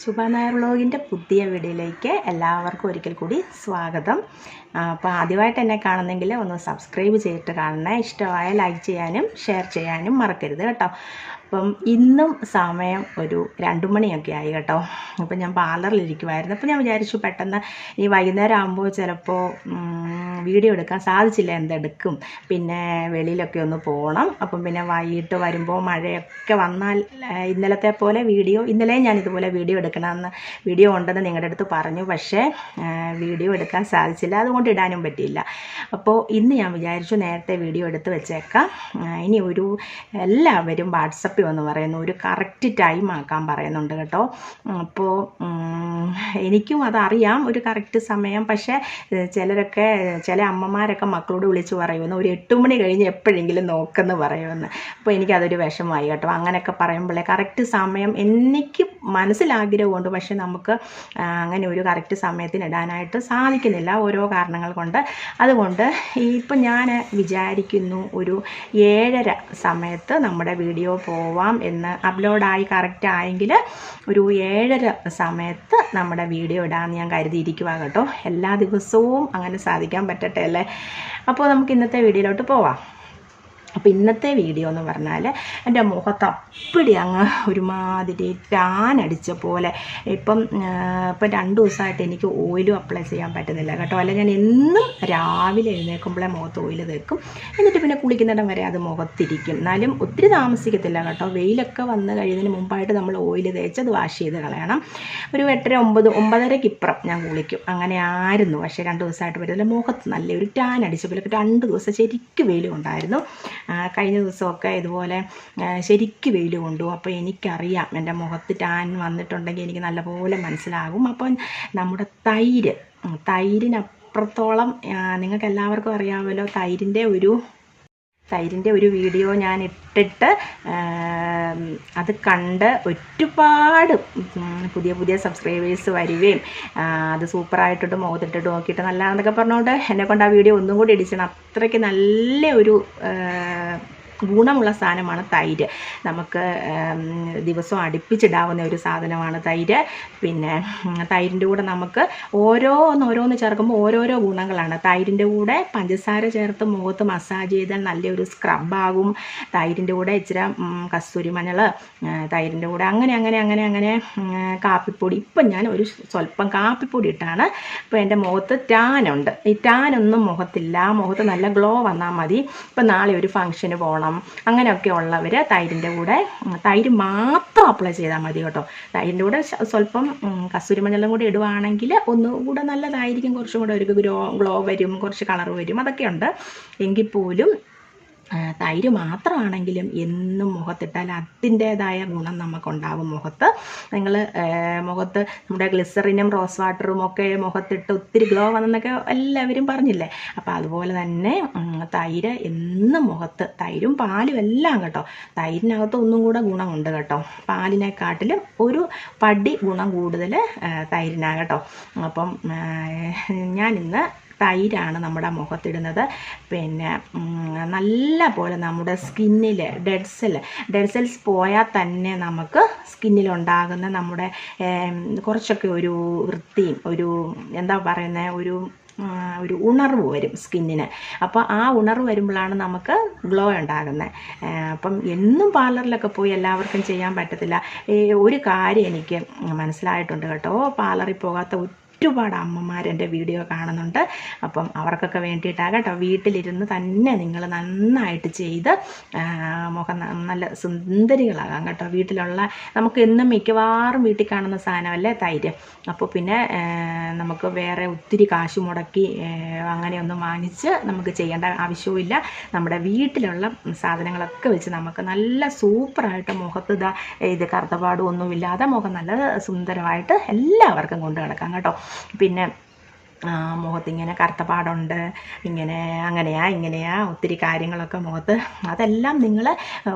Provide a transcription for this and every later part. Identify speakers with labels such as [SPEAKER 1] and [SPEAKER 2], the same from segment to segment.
[SPEAKER 1] ശുഭ നായർ വ്ളോഗിന്റെ പുതിയ വീഡിയോയിലേക്ക് എല്ലാവർക്കും ഒരിക്കൽ കൂടി സ്വാഗതം. അപ്പോൾ ആദ്യമായിട്ട് എന്നെ കാണുന്നെങ്കിൽ ഒന്ന് സബ്സ്ക്രൈബ് ചെയ്തിട്ട് കാണണേ. ഇഷ്ടമായ ലൈക്ക് ചെയ്യാനും ഷെയർ ചെയ്യാനും മറക്കരുത് കേട്ടോ. അപ്പം ഇന്നും സമയം ഒരു രണ്ടു മണിയൊക്കെ ആയി കേട്ടോ. അപ്പം ഞാൻ പാർലറിലിരിക്കുമായിരുന്നു അപ്പം ഞാൻ വിചാരിച്ചു പെട്ടെന്ന് ഈ വൈകുന്നേരം ആകുമ്പോൾ ചിലപ്പോൾ വീഡിയോ എടുക്കാൻ സാധിച്ചില്ല എന്തെടുക്കും. പിന്നെ വെളിയിലൊക്കെ ഒന്ന് പോകണം അപ്പം പിന്നെ വൈകിട്ട് വരുമ്പോൾ മഴയൊക്കെ വന്നാൽ ഇന്നലത്തെ പോലെ വീഡിയോ ഇന്നലെ ഞാൻ ഇതുപോലെ വീഡിയോ എടുക്കണമെന്ന് വീഡിയോ ഉണ്ടെന്ന് നിങ്ങളുടെ അടുത്ത് പറഞ്ഞു. പക്ഷേ വീഡിയോ എടുക്കാൻ സാധിച്ചില്ല. അതുകൊണ്ട് ഇടാനും പറ്റിയില്ല. അപ്പോൾ ഇന്ന് ഞാൻ വിചാരിച്ചു നേരത്തെ വീഡിയോ എടുത്ത് വെച്ചേക്കാം. ഇനി ഒരു എല്ലാവരും വാട്സപ്പിൽ എന്ന് പറയുന്നു ഒരു കറക്റ്റ് ടൈം ആക്കാൻ പറയുന്നുണ്ട് കേട്ടോ. അപ്പോൾ എനിക്കും അതറിയാം ഒരു കറക്റ്റ് സമയം. പക്ഷേ ചിലരൊക്കെ ചില അമ്മമാരൊക്കെ മക്കളോട് വിളിച്ച് പറയുമെന്ന് ഒരു എട്ട് മണി കഴിഞ്ഞ് എപ്പോഴെങ്കിലും നോക്കെന്ന് പറയുമെന്ന്. അപ്പോൾ എനിക്കതൊരു വിഷമമായി കേട്ടോ. അങ്ങനെയൊക്കെ പറയുമ്പോഴേ കറക്റ്റ് സമയം എനിക്ക് മനസ്സിലാഗ്രഹമുണ്ട്. പക്ഷേ നമുക്ക് അങ്ങനെ ഒരു കറക്റ്റ് സമയത്തിന് ഇടാനായിട്ട് സാധിക്കുന്നില്ല ഓരോ കാരണങ്ങൾ കൊണ്ട്. അതുകൊണ്ട് ഇപ്പം ഞാൻ വിചാരിക്കുന്നു ഒരു ഏഴര സമയത്ത് നമ്മുടെ വീഡിയോ പോവാം എന്ന് അപ്ലോഡായി കറക്റ്റ് ആയെങ്കിൽ ഒരു ഏഴര സമയത്ത് നമ്മുടെ വീഡിയോ ഇടാമെന്ന് ഞാൻ കരുതിയിരിക്കുക കേട്ടോ. എല്ലാ ദിവസവും അങ്ങനെ സാധിക്കാൻ പറ്റട്ടെ അല്ലേ? അപ്പോൾ നമുക്ക് ഇന്നത്തെ വീഡിയോയിലോട്ട് പോവാം. അപ്പോൾ ഇന്നത്തെ വീഡിയോ എന്ന് പറഞ്ഞാൽ എന്റെ മുഖത്ത് അപ്പിടി അങ്ങ് ഒരുമാതിരി ടാൻ അടിച്ച പോലെ. ഇപ്പം ഇപ്പം രണ്ട് ദിവസമായിട്ട് എനിക്ക് ഓയിലും അപ്ലൈ ചെയ്യാൻ പറ്റുന്നില്ല കേട്ടോ. അല്ല ഞാൻ എന്നും രാവിലെ എഴുന്നേൽക്കുമ്പോഴേ മുഖത്ത് ഓയിൽ തേക്കും. എന്നിട്ട് പിന്നെ കുളിക്കുന്നിടം വരെ അത് മുഖത്തിരിക്കും. എന്നാലും ഒത്തിരി താമസിക്കത്തില്ല കേട്ടോ. വെയിലൊക്കെ വന്ന് കഴിയുന്നതിന് മുമ്പായിട്ട് നമ്മൾ ഓയിൽ തേച്ച് അത് വാഷ് ചെയ്ത് കളയണം. ഒരു എട്ടര ഒമ്പത് ഒമ്പതരയ്ക്ക് ഇപ്പുറം ഞാൻ കുളിക്കും. അങ്ങനെ ആയിരുന്നു. പക്ഷേ രണ്ട് ദിവസമായിട്ട് പറ്റില്ല. മുഖത്ത് നല്ലൊരു ടാൻ അടിച്ച പോലെ. രണ്ട് ദിവസം ശരിക്കും വെയിലും ഉണ്ടായിരുന്നു. കഴിഞ്ഞ ദിവസമൊക്കെ ഇതുപോലെ ശരിക്ക് വെയിൽ കൊണ്ടു. അപ്പോൾ എനിക്കറിയാം എന്റെ മുഖത്ത് ടാൻ വന്നിട്ടുണ്ടെങ്കിൽ എനിക്ക് നല്ലപോലെ മനസ്സിലാകും. അപ്പം നമ്മുടെ തൈര് തൈരിനപ്പുറത്തോളം നിങ്ങൾക്ക് എല്ലാവർക്കും അറിയാമല്ലോ തൈരിന്റെ ഒരു തൈരിന്റെ ഒരു വീഡിയോ ഞാൻ ഇട്ടിട്ട് അത് കണ്ട് ഒരുപാട് പുതിയ പുതിയ സബ്സ്ക്രൈബേഴ്സ് വരികയും അത് സൂപ്പറായിട്ടിട്ട് മുഖത്തിട്ടിട്ട് നോക്കിയിട്ട് നല്ലതാണെന്നൊക്കെ പറഞ്ഞുകൊണ്ട് എന്നെ കൊണ്ട് ആ വീഡിയോ ഒന്നും കൂടി ഇടിച്ചാണ് അത്രയ്ക്ക് നല്ല ഒരു ഗുണമുള്ള സാധനമാണ് തൈര്. നമുക്ക് ദിവസം അടുപ്പിച്ചിടാവുന്ന ഒരു സാധനമാണ് തൈര്. പിന്നെ തൈരിന്റെ കൂടെ നമുക്ക് ഓരോന്ന് ഓരോന്ന് ചേർക്കുമ്പോൾ ഓരോരോ ഗുണങ്ങളാണ്. തൈരിന്റെ കൂടെ പഞ്ചസാര ചേർത്ത് മുഖത്ത് മസാജ് ചെയ്താൽ നല്ലൊരു സ്ക്രബാകും തൈരിന്റെ കൂടെ ഇച്ചിരി കസ്തൂരി മഞ്ഞൾ തൈരിന്റെ കൂടെ അങ്ങനെ അങ്ങനെ അങ്ങനെ അങ്ങനെ കാപ്പിപ്പൊടി. ഇപ്പം ഞാൻ ഒരു സ്വല്പം കാപ്പിപ്പൊടി ഇട്ടാണ്. ഇപ്പോൾ എന്റെ മുഖത്ത് ടാനുണ്ട്. ഈ ടാനൊന്നും മുഖത്തില്ല. മുഖത്ത് നല്ല ഗ്ലോ വന്നാൽ മതി. ഇപ്പം നാളെ ഒരു ഫംഗ്ഷന് പോകണം അങ്ങനെയൊക്കെ ഉള്ളവർ തൈരിന്റെ കൂടെ തൈര് മാത്രം അപ്ലൈ ചെയ്താൽ മതി കേട്ടോ. തൈരിന്റെ കൂടെ സ്വല്പം കസ്തൂരിമഞ്ഞളും കസ്തൂരി മഞ്ഞളും കൂടി ഇടുവാണെങ്കിൽ ഒന്നുകൂടെ നല്ലതായിരിക്കും. കുറച്ചും കൂടെ ഒരു ഗ്രോ ഗ്ലോ വരും കുറച്ച് കളർ വരും. അതൊക്കെയുണ്ട് എങ്കിൽ പോലും തൈര് മാത്രമാണെങ്കിലും എന്നും മുഖത്തിട്ടാൽ അതിന്റേതായ ഗുണം നമുക്കുണ്ടാകും മുഖത്ത്. നിങ്ങൾ മുഖത്ത് നമ്മുടെ ഗ്ലിസറിനും റോസ് വാട്ടറും ഒക്കെ മുഖത്തിട്ട് ഒത്തിരി ഗ്ലോ വന്നെന്നൊക്കെ എല്ലാവരും പറഞ്ഞില്ലേ? അപ്പോൾ അതുപോലെ തന്നെ തൈര് എന്നും മുഖത്ത് തൈരും പാലും എല്ലാം കേട്ടോ. തൈരിനകത്ത് ഒന്നും കൂടെ ഗുണമുണ്ട് കേട്ടോ. പാലിനെക്കാട്ടിലും ഒരു പടി ഗുണം കൂടുതൽ തൈരിനാണ് കേട്ടോ. അപ്പം ഞാനിന്ന് തൈരാണ് നമ്മുടെ മുഖത്തിടുന്നത്. പിന്നെ നല്ല പോലെ നമ്മുടെ സ്കിന്നിൽ ഡെഡ് സെൽ ഡെഡ് സെൽസ് പോയാൽ തന്നെ നമുക്ക് സ്കിന്നിലുണ്ടാകുന്ന നമ്മുടെ കുറച്ചൊക്കെ ഒരു വൃത്തിയും ഒരു എന്താ പറയുന്നത് ഒരു ഒരു ഉണർവ് വരും സ്കിന്നിന്. അപ്പോൾ ആ ഉണർവ് വരുമ്പോഴാണ് നമുക്ക് ഗ്ലോ ഉണ്ടാകുന്നത് അപ്പം എന്നും പാർലറിലൊക്കെ പോയി എല്ലാവർക്കും ചെയ്യാൻ പറ്റത്തില്ല. ഒരു കാര്യം എനിക്ക് മനസ്സിലായിട്ടുണ്ട് കേട്ടോ. പാർലറിൽ പോകാത്ത ഒരുപാട് അമ്മമാർ എന്റെ വീഡിയോ കാണുന്നുണ്ട്. അപ്പം അവർക്കൊക്കെ വേണ്ടിയിട്ടാകട്ടെ വീട്ടിലിരുന്ന് തന്നെ നിങ്ങൾ നന്നായിട്ട് ചെയ്ത് മുഖം നല്ല സുന്ദരികളാകാം കേട്ടോ. വീട്ടിലുള്ള നമുക്ക് എന്നും മിക്കവാറും വീട്ടിൽ കാണുന്ന സാധനമല്ലേ? തൈര്. അപ്പോൾ പിന്നെ നമുക്ക് വേറെ ഒത്തിരി കാശ് മുടക്കി അങ്ങനെയൊന്നും വാങ്ങിച്ച് നമുക്ക് ചെയ്യേണ്ട ആവശ്യവുമില്ല. നമ്മുടെ വീട്ടിലുള്ള സാധനങ്ങളൊക്കെ വെച്ച് നമുക്ക് നല്ല സൂപ്പറായിട്ട് മുഖത്ത് ഇതാ കറുത്തപാടും ഒന്നുമില്ലാതെ മുഖം നല്ല സുന്ദരമായിട്ട് എല്ലാവർക്കും കൊണ്ടു കിടക്കാം കേട്ടോ. പിന്നെ മുഖത്തിങ്ങനെ കറുത്ത പാടുണ്ട്. ഇങ്ങനെ അങ്ങനെയാ ഇങ്ങനെയാ ഒത്തിരി കാര്യങ്ങളൊക്കെ മുഖത്ത്. അതെല്ലാം നിങ്ങൾ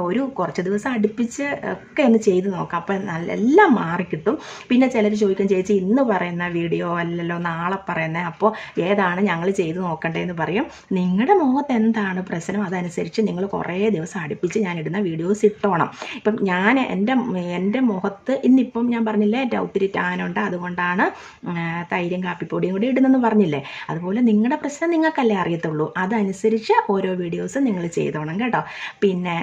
[SPEAKER 1] ഒരു കുറച്ച് ദിവസം അടുപ്പിച്ച് ഒക്കെ ഒന്ന് ചെയ്ത് നോക്കാം. അപ്പം നല്ല എല്ലാം മാറിക്കിട്ടും പിന്നെ ചിലർ ചോദിക്കും ചേച്ചി ഇന്ന് പറയുന്ന വീഡിയോ അല്ലല്ലോ നാളെ പറയുന്നത് അപ്പോൾ ഏതാണ് ഞങ്ങൾ ചെയ്ത് നോക്കണ്ടേന്ന് പറയും. നിങ്ങളുടെ മുഖത്ത് എന്താണ് പ്രശ്നം? അതനുസരിച്ച് നിങ്ങൾ കുറേ ദിവസം അടുപ്പിച്ച് ഞാൻ ഇടുന്ന വീഡിയോസ് ഇട്ടോണം. ഇപ്പം ഞാൻ എന്റെ എന്റെ മുഖത്ത് ഇന്നിപ്പം ഞാൻ പറഞ്ഞില്ലേ ഒത്തിരി ടാനുണ്ട്. അതുകൊണ്ടാണ് തൈരും കാപ്പിപ്പൊടിയും കൂടി ഇടുന്നെന്ന് പറഞ്ഞില്ലേ? അതുപോലെ നിങ്ങളുടെ പ്രശ്നം നിങ്ങൾക്കല്ലേ അറിയത്തുള്ളൂ. അതനുസരിച്ച് ഓരോ വീഡിയോസും നിങ്ങൾ ചെയ്തോണം കേട്ടോ. പിന്നെ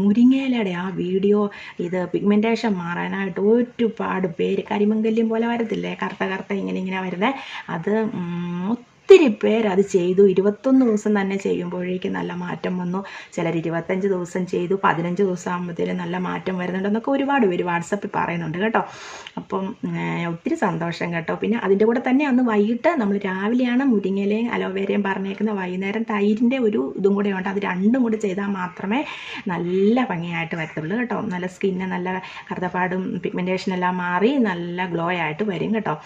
[SPEAKER 1] മുരിങ്ങയിലയുടെ ആ വീഡിയോ ഇത് പിഗ്മെന്റേഷൻ മാറാനായിട്ട് ഒരുപാട് പേര് കരിമങ്കല്യം പോലെ വരത്തില്ലേ? കറുത്ത കറുത്ത ഇങ്ങനെ ഇങ്ങനെ വരുന്നത് അത് ഒത്തിരി പേര് അത് ചെയ്തു. ഇരുപത്തൊന്ന് ദിവസം തന്നെ ചെയ്യുമ്പോഴേക്കും നല്ല മാറ്റം വന്നു. ചിലർ ഇരുപത്തഞ്ച് ദിവസം ചെയ്തു. പതിനഞ്ച് ദിവസം ആകുമ്പോഴത്തേക്കും നല്ല മാറ്റം വരുന്നുണ്ടെന്നൊക്കെ ഒരുപാട് പേര് വാട്സപ്പിൽ പറയുന്നുണ്ട് കേട്ടോ. അപ്പം ഒത്തിരി സന്തോഷം കേട്ടോ. പിന്നെ അതിന്റെ കൂടെ തന്നെ അന്ന് വൈകിട്ട് നമ്മൾ രാവിലെയാണ് മുരിങ്ങയിലയും അലോവേരയും പറഞ്ഞേക്കുന്ന വൈകുന്നേരം തൈരിന്റെ ഒരു ഇതും കൂടെ ഉണ്ട്. അത് രണ്ടും കൂടി ചെയ്താൽ മാത്രമേ നല്ല ഭംഗിയായിട്ട് വരത്തുള്ളൂ കേട്ടോ. നല്ല സ്കിന്ന് നല്ല കറുത്തപ്പാടും പിഗ്മെന്റേഷൻ എല്ലാം മാറി നല്ല ഗ്ലോ ആയിട്ട് വരും കേട്ടോ.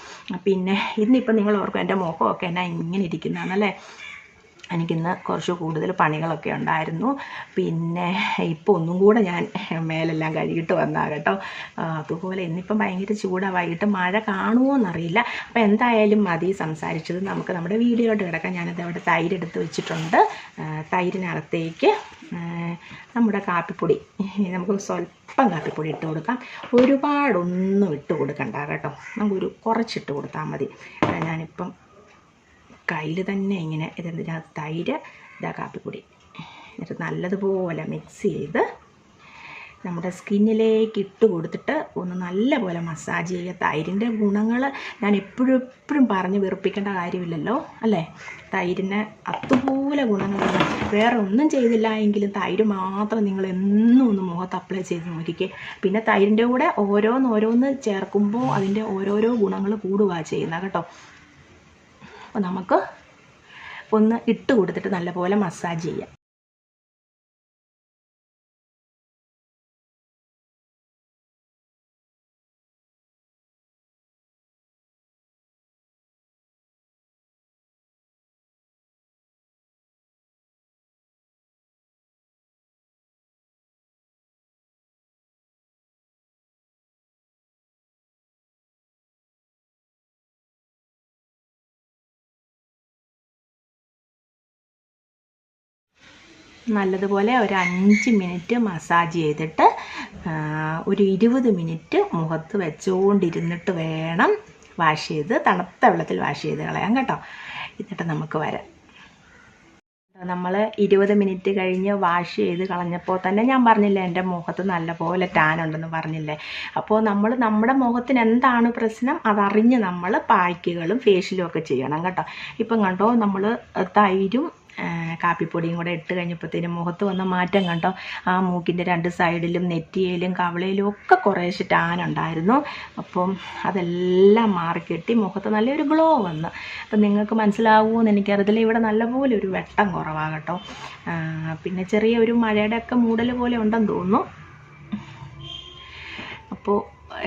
[SPEAKER 1] പിന്നെ ഇന്നിപ്പം നിങ്ങൾ ഓർക്കും എന്റെ മുഖമൊക്കെ എന്നാ ഇങ്ങനെ ഇരിക്കുന്നതാണല്ലേ? എനിക്കിന്ന് കുറച്ച് കൂടുതൽ പണികളൊക്കെ ഉണ്ടായിരുന്നു. പിന്നെ ഇപ്പോൾ ഒന്നും കൂടെ ഞാൻ മേലെല്ലാം കഴുകിയിട്ട് വന്നാ കേട്ടോ. അതുപോലെ ഇന്നിപ്പം ഭയങ്കര ചൂടാണ് വൈകിട്ട് മഴ കാണുമോ എന്നറിയില്ല അപ്പോൾ എന്തായാലും മതി സംസാരിച്ചത്. നമുക്ക് നമ്മുടെ വീഡിയോയിലോട്ട് കിടക്കാം. ഞാനത് അവിടെ തൈര് എടുത്ത് വെച്ചിട്ടുണ്ട് തൈരിനകത്തേക്ക് നമ്മുടെ കാപ്പിപ്പൊടി. നമുക്ക് സ്വല്പം കാപ്പിപ്പൊടി ഇട്ട് കൊടുക്കാം. ഒരുപാടൊന്നും ഇട്ട് കൊടുക്കണ്ട കേട്ടോ. നമുക്കൊരു കുറച്ചിട്ട് കൊടുത്താൽ മതി. ഞാനിപ്പം കയ്യിൽ തന്നെ ഇങ്ങനെ ഇതിനകത്ത് തൈര് ഇതാ കാപ്പിപ്പൊടി. എന്നിട്ട് നല്ലതുപോലെ മിക്സ് ചെയ്ത് നമ്മുടെ സ്കിന്നിലേക്ക് ഇട്ട് കൊടുത്തിട്ട് ഒന്ന് നല്ലപോലെ മസാജ് ചെയ്യുക. തൈരിന്റെ ഗുണങ്ങൾ ഞാൻ എപ്പോഴും എപ്പോഴും പറഞ്ഞ് വെറുപ്പിക്കേണ്ട കാര്യമില്ലല്ലോ അല്ലേ? തൈരിന് അതുപോലെ ഗുണങ്ങളാണ് വേറെ ഒന്നും ചെയ്തില്ല എങ്കിലും തൈര് മാത്രം നിങ്ങൾ എന്നും ഒന്ന് മുഖത്ത് അപ്ലൈ ചെയ്ത് നോക്കിക്കേ. പിന്നെ തൈരിന്റെ കൂടെ ഓരോന്ന് ഓരോന്ന് ചേർക്കുമ്പോൾ അതിന്റെ ഓരോരോ ഗുണങ്ങൾ കൂടുക ചെയ്യുന്നത് കേട്ടോ. അപ്പോൾ നമുക്ക് ഒന്ന് ഇട്ട് കൊടുത്തിട്ട് നല്ലപോലെ മസാജ് ചെയ്യാം. നല്ലതുപോലെ ഒരു അഞ്ച് മിനിറ്റ് മസാജ് ചെയ്തിട്ട് ഒരു ഇരുപത് മിനിറ്റ് മുഖത്ത് വെച്ചുകൊണ്ടിരുന്നിട്ട് വേണം വാഷ് ചെയ്ത് തണുത്ത വെള്ളത്തിൽ വാഷ് ചെയ്ത് കളയാം കേട്ടോ. എന്നിട്ട് നമുക്ക് വരാം. നമ്മൾ ഇരുപത് മിനിറ്റ് കഴിഞ്ഞ് വാഷ് ചെയ്ത് കളഞ്ഞപ്പോൾ തന്നെ ഞാൻ പറഞ്ഞില്ലേ എന്റെ മുഖത്ത് നല്ലപോലെ ടാൻ ഉണ്ടെന്ന് പറഞ്ഞില്ലേ? അപ്പോൾ നമ്മൾ നമ്മുടെ മുഖത്തിന് എന്താണ് പ്രശ്നം? അതറിഞ്ഞ് നമ്മൾ പായ്ക്കുകളും ഫേഷ്യലും ഒക്കെ ചെയ്യണം കേട്ടോ. ഇപ്പം കണ്ടോ നമ്മൾ തൈരും കാപ്പിപ്പൊടിയും കൂടെ ഇട്ട് കഴിഞ്ഞപ്പോഴത്തേനും മുഖത്ത് വന്ന മാറ്റം കണ്ടോ? ആ മൂക്കിന്റെ രണ്ട് സൈഡിലും നെറ്റിയിലും കവളയിലും ഒക്കെ കുറേശ്ശെ ടാൻ ഉണ്ടായിരുന്നു. അപ്പം അതെല്ലാം മാറിക്കെട്ടി മുഖത്ത് നല്ലൊരു ഗ്ലോ വന്ന്. അപ്പം നിങ്ങൾക്ക് മനസ്സിലാവുമെന്ന് എനിക്കറിയത്തില്ല. ഇവിടെ നല്ലപോലെ ഒരു വെട്ടം കുറവാകട്ടോ. പിന്നെ ചെറിയ ഒരു മഴയുടെ ഒക്കെ മൂടൽ പോലെ ഉണ്ടെന്ന് തോന്നുന്നു. അപ്പോൾ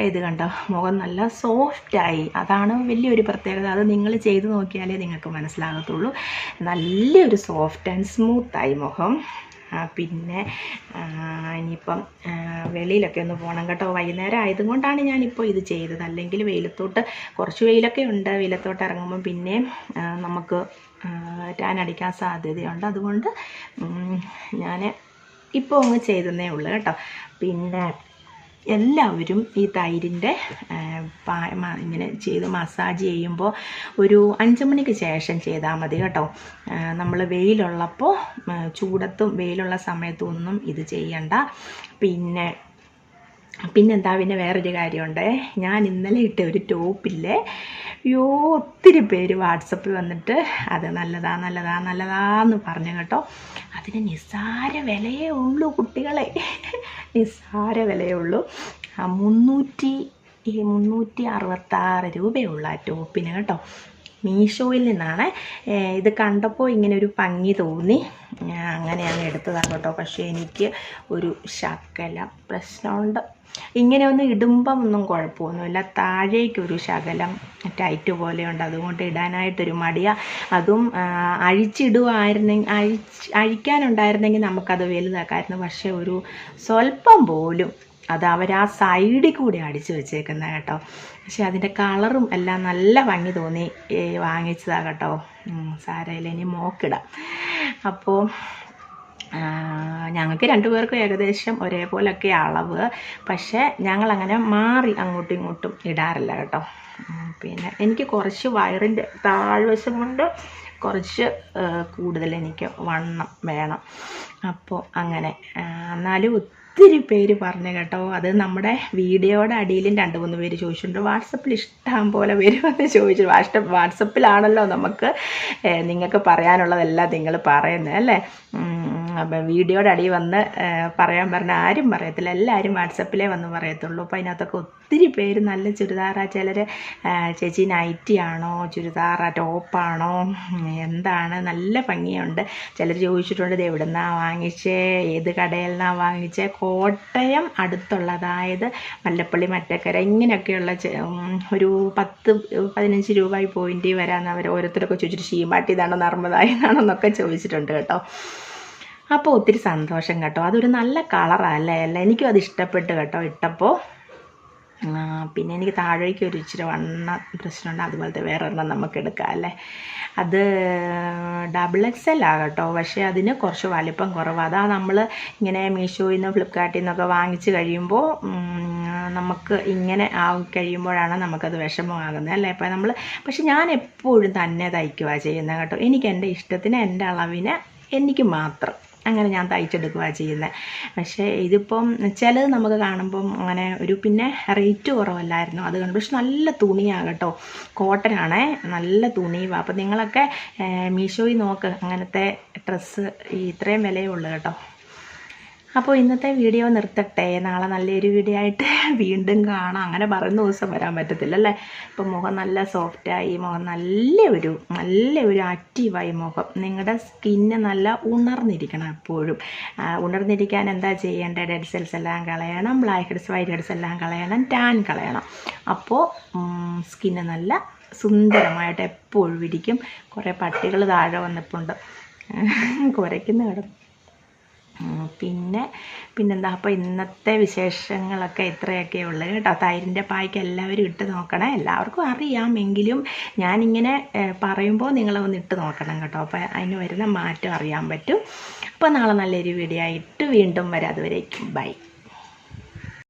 [SPEAKER 1] ഇത് കണ്ടോ? മുഖം നല്ല സോഫ്റ്റായി അതാണ് വലിയൊരു പ്രത്യേകത. അത് നിങ്ങൾ ചെയ്ത് നോക്കിയാലേ നിങ്ങൾക്ക് മനസ്സിലാകത്തുള്ളൂ. നല്ലൊരു സോഫ്റ്റ് ആൻഡ് സ്മൂത്തായി മുഖം. പിന്നെ ഇനിയിപ്പം വെളിയിലൊക്കെ ഒന്ന് പോകണം കേട്ടോ. വൈകുന്നേരം ആയതുകൊണ്ടാണ് ഞാനിപ്പോൾ ഇത് ചെയ്തത്. അല്ലെങ്കിൽ വെയിലത്തോട്ട് കുറച്ച് വെയിലൊക്കെ ഉണ്ട്. വെയിലത്തോട്ട് ഇറങ്ങുമ്പം പിന്നെ നമുക്ക് ടാൻ അടിക്കാൻ സാധ്യതയുണ്ട്. അതുകൊണ്ട് ഞാൻ ഇപ്പോൾ അങ്ങ് ചെയ്തതേ ഉള്ളൂ കേട്ടോ. പിന്നെ എല്ലാവരും ഈ തൈരിന്റെ ഇങ്ങനെ ചെയ്ത് മസാജ് ചെയ്യുമ്പോൾ ഒരു അഞ്ച് മണിക്ക് ശേഷം ചെയ്താൽ മതി കേട്ടോ. നമ്മൾ വെയിലുള്ളപ്പോൾ ചൂടത്തും വെയിലുള്ള സമയത്തും ഒന്നും ഇത് ചെയ്യണ്ട. പിന്നെ പിന്നെന്താ പിന്നെ വേറൊരു കാര്യമുണ്ട്. ഞാൻ ഇന്നലെ ഇട്ട ഒരു ടോപ്പില്ലേ അയ്യോ ഒത്തിരി പേര് വാട്സപ്പിൽ വന്നിട്ട് അത് നല്ലതാ നല്ലതാ നല്ലതാന്ന് പറഞ്ഞു കേട്ടോ. അതിന് നിസ്സാര വിലയേ ഉള്ളൂ കുട്ടികളെ. നിസ്സാര വിലയേ ഉള്ളൂ. മുന്നൂറ്റി ഈ മുന്നൂറ്റി അറുപത്താറ് രൂപയുള്ള ടോപ്പിന് കേട്ടോ. മീഷോയിൽ നിന്നാണ് ഇത് കണ്ടപ്പോൾ ഇങ്ങനെ ഒരു ഭംഗി തോന്നി. അങ്ങനെ അങ്ങ് എടുത്തതാണ് കേട്ടോ. പക്ഷേ എനിക്ക് ഒരു ശകല പ്രശ്നമുണ്ട്. ഇങ്ങനെ ഒന്ന് ഇടുമ്പം ഒന്നും കുഴപ്പമൊന്നുമില്ല. താഴേക്കൊരു ശകലം ടൈറ്റ് പോലെയുണ്ട്. അതുകൊണ്ട് ഇടാനായിട്ടൊരു മടിയ. അതും അഴിച്ചിടുമായിരുന്നെങ്കിൽ അഴിച്ച് അഴിക്കാനുണ്ടായിരുന്നെങ്കിൽ നമുക്കത് വലുതാക്കായിരുന്നു. പക്ഷേ ഒരു സ്വല്പം പോലും അത് അവർ ആ സൈഡിൽ കൂടി അടിച്ചു വെച്ചേക്കുന്ന കേട്ടോ. പക്ഷേ അതിന്റെ കളറും എല്ലാം നല്ല ഭംഗി തോന്നി വാങ്ങിച്ചതാണ് വാങ്ങിച്ചതാ കേട്ടോ. സാരയിൽ സാരമില്ല ഇനി മോക്കിടാം. അപ്പോൾ ഞങ്ങൾക്ക് രണ്ടുപേർക്കും ഏകദേശം ഒരേപോലൊക്കെ അളവ്. പക്ഷേ ഞങ്ങളങ്ങനെ മാറി അങ്ങോട്ടും ഇങ്ങോട്ടും ഇടാറില്ല കേട്ടോ. പിന്നെ എനിക്ക് കുറച്ച് വയറിന്റെ താഴ്വശം കൊണ്ട് കുറച്ച് കൂടുതൽ എനിക്ക് വണ്ണം വേണം. അപ്പോൾ അങ്ങനെ എന്നാലും ഒത്തിരി പേര് പറഞ്ഞു കേട്ടോ. അത് നമ്മുടെ വീഡിയോയുടെ അടിയിലും രണ്ട് മൂന്ന് പേര് ചോദിച്ചിട്ടുണ്ട്. വാട്സപ്പിൽ ഇഷ്ടം പോലെ പേര് വന്ന് ചോദിച്ചു. വാട്സപ്പ് വാട്സപ്പിലാണല്ലോ നമുക്ക് നിങ്ങൾക്ക് പറയാനുള്ളതെല്ലാം നിങ്ങൾ പറയുന്നത് അല്ലേ? വീഡിയോയുടെ അടിയിൽ വന്ന് പറയാൻ പറഞ്ഞ ആരും പറയത്തില്ല. എല്ലാവരും വാട്സപ്പിലേ വന്ന് പറയത്തുള്ളൂ. അപ്പോൾ അതിനകത്തൊക്കെ ഒത്തിരി പേര് നല്ല ചുരിദാറാ. ചിലർ ചേച്ചി നൈറ്റി ആണോ ചുരിദാറാ ടോപ്പാണോ എന്താണ്? നല്ല ഭംഗിയുണ്ട്. ചിലർ ചോദിച്ചിട്ടുണ്ട് ഇത് എവിടെ നിന്നാണ് വാങ്ങിച്ചേ? ഏത് കടയിൽ നിന്നാണ് വാങ്ങിച്ചേ? കോട്ടയം അടുത്തുള്ള അതായത് മല്ലപ്പള്ളി മറ്റക്കര. ഇങ്ങനെയൊക്കെയുള്ള ഒരു പത്ത് പതിനഞ്ച് രൂപ പോയിന്റ് വരാമെന്ന് അവർ ഓരോരുത്തരൊക്കെ ചോദിച്ചിട്ട് ഷീമാട്ടി ഇതാണോ നർമ്മദായി എന്നാണോ എന്നൊക്കെ ചോദിച്ചിട്ടുണ്ട് കേട്ടോ. അപ്പോൾ ഒത്തിരി സന്തോഷം കേട്ടോ. അതൊരു നല്ല കളറല്ലേ അല്ല? എനിക്കും അത് ഇഷ്ടപ്പെട്ട് കേട്ടോ ഇട്ടപ്പോൾ പിന്നെ എനിക്ക് താഴേക്ക് ഒരു ഇച്ചിരി വണ്ണ പ്രശ്നമുണ്ട്. അതുപോലത്തെ വേറെ ഒരെണ്ണം നമുക്ക് എടുക്കാം അല്ലേ? അത് ഡബിൾ എക്സ് എൽ ആ കേട്ടോ. പക്ഷേ അതിന് കുറച്ച് വലിപ്പം കുറവ്. അതാ നമ്മൾ ഇങ്ങനെ മീഷോയിൽ നിന്ന് ഫ്ലിപ്കാർട്ടിൽ നിന്നൊക്കെ വാങ്ങിച്ച് കഴിയുമ്പോൾ നമുക്ക് ഇങ്ങനെ ആ കഴിയുമ്പോഴാണ് നമുക്കത് വിഷമമാകുന്നത് അല്ലേ? അപ്പോൾ നമ്മൾ പക്ഷെ ഞാൻ എപ്പോഴും തന്നെ തയ്ക്കുക ചെയ്യുന്നത് കേട്ടോ. എനിക്ക് എന്റെ ഇഷ്ടത്തിന് എന്റെ അളവിന് എനിക്ക് മാത്രം. അങ്ങനെ ഞാൻ തയ്ച്ചെടുക്കുകയാണ് ചെയ്യുന്നത് പക്ഷേ ഇതിപ്പം ചിലത് നമുക്ക് കാണുമ്പം അങ്ങനെ ഒരു പിന്നെ റേറ്റ് കുറവല്ലായിരുന്നു. അത് കണ്ടു. പക്ഷെ നല്ല തുണിയാണ് കേട്ടോ കോട്ടൺ ആണേ. നല്ല തുണി. അപ്പം നിങ്ങളൊക്കെ മീഷോയിൽ നോക്ക്. അങ്ങനത്തെ ഡ്രസ്സ് ഇത്രയും വിലയേ ഉള്ളൂ കേട്ടോ. അപ്പോൾ ഇന്നത്തെ വീഡിയോ നിർത്തട്ടെ. നാളെ നല്ലൊരു വീഡിയോ ആയിട്ട് വീണ്ടും കാണാം. അങ്ങനെ പറയുന്ന ദിവസം വരാൻ പറ്റത്തില്ല അല്ലേ ഇപ്പം മുഖം നല്ല സോഫ്റ്റായി മുഖം നല്ല ഒരു നല്ല ഒരു ആക്റ്റീവായി മുഖം. നിങ്ങളുടെ സ്കിന്ന് നല്ല ഉണർന്നിരിക്കണം എപ്പോഴും. ഉണർന്നിരിക്കാൻ എന്താ ചെയ്യേണ്ടത്? ഡെഡ് സെൽസ് എല്ലാം കളയണം ബ്ലാക്ക് ഹെഡ്സ് വൈറ്റ് ഹെഡ്സ് എല്ലാം കളയണം ടാൻ കളയണം. അപ്പോൾ സ്കിന്ന് നല്ല സുന്ദരമായിട്ട് എപ്പോഴും ഇരിക്കും. കുറേ പട്ടികൾ താഴെ വന്നിട്ടുണ്ട്. കുരയ്ക്കുന്ന കിടന്നു. പിന്നെ പിന്നെന്താ അപ്പോൾ ഇന്നത്തെ വിശേഷങ്ങളൊക്കെ ഇത്രയൊക്കെ ഉള്ളു കേട്ടോ. തൈരിന്റെ പായ്ക്ക് എല്ലാവരും ഇട്ട് നോക്കണം. എല്ലാവർക്കും അറിയാമെങ്കിലും ഞാനിങ്ങനെ ഏഹ്, പറയുമ്പോൾ നിങ്ങളൊന്ന് ഇട്ട് നോക്കണം കേട്ടോ. അപ്പോൾ അതിന് വരുന്ന മാറ്റം അറിയാൻ പറ്റും. അപ്പോൾ നാളെ നല്ലൊരു വീഡിയോ ആയിട്ട് വീണ്ടും വരാം. അതുവരേക്കും ബൈ.